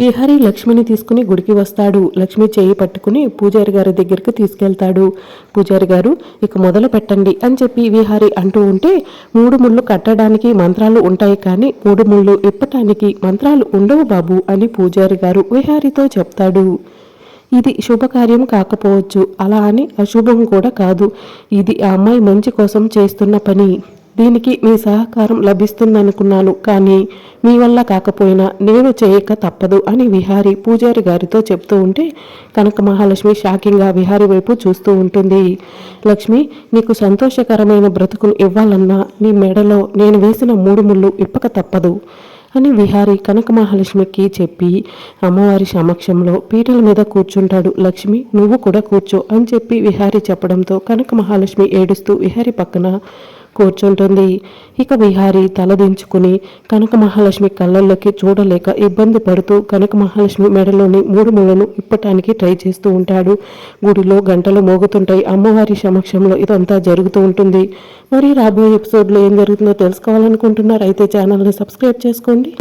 విహారి లక్ష్మిని తీసుకుని గుడికి వస్తాడు. లక్ష్మి చేయి పట్టుకుని పూజారి గారి దగ్గరికి తీసుకెళ్తాడు. పూజారి గారు ఇక మొదలు పెట్టండి అని చెప్పి విహారి అంటూ ఉంటే మూడు ముళ్ళు కట్టడానికి మంత్రాలు ఉంటాయి కానీ మూడు ముళ్ళు ఇప్పటానికి మంత్రాలు ఉండవు బాబు అని పూజారి గారు విహారితో చెప్తాడు. ఇది శుభకార్యం కాకపోవచ్చు. అలా అని అశుభం కూడా కాదు. ఇది ఆ అమ్మాయి మంచి కోసం చేస్తున్న పని. దీనికి మీ సహకారం లభిస్తుందనుకున్నాను. కానీ మీ వల్ల కాకపోయినా నేను చేయక తప్పదు అని విహారి పూజారి గారితో చెప్తూ ఉంటే కనక మహాలక్ష్మి షాకింగ్గా విహారి వైపు చూస్తూ ఉంటుంది. లక్ష్మి నీకు సంతోషకరమైన బ్రతుకును ఇవ్వాలన్నా నీ మెడలో నేను వేసిన మూడు ముళ్ళు ఇప్పక తప్పదు అని విహారి కనక మహాలక్ష్మికి చెప్పి అమ్మవారి సమక్షంలో పీటల మీద కూర్చుంటాడు. లక్ష్మి నువ్వు కూడా కూర్చో అని చెప్పి విహారి చెప్పడంతో కనక మహాలక్ష్మి ఏడుస్తూ విహారి పక్కన కూర్చుంటుంది. ఇక విహారి తలదించుకుని కనక మహాలక్ష్మి కళ్ళల్లోకి చూడలేక ఇబ్బంది పడుతూ కనక మహాలక్ష్మి మెడలోని మూడు ముళ్ళను ఇప్పటానికి ట్రై చేస్తూ ఉంటాడు. గుడిలో గంటలు మోగుతుంటాయి. అమ్మవారి సమక్షంలో ఇదంతా జరుగుతూ ఉంటుంది. మరి రాబోయే ఎపిసోడ్లో ఏం జరుగుతుందో తెలుసుకోవాలనుకుంటున్నారు అయితే ఛానల్ని సబ్స్క్రైబ్ చేసుకోండి.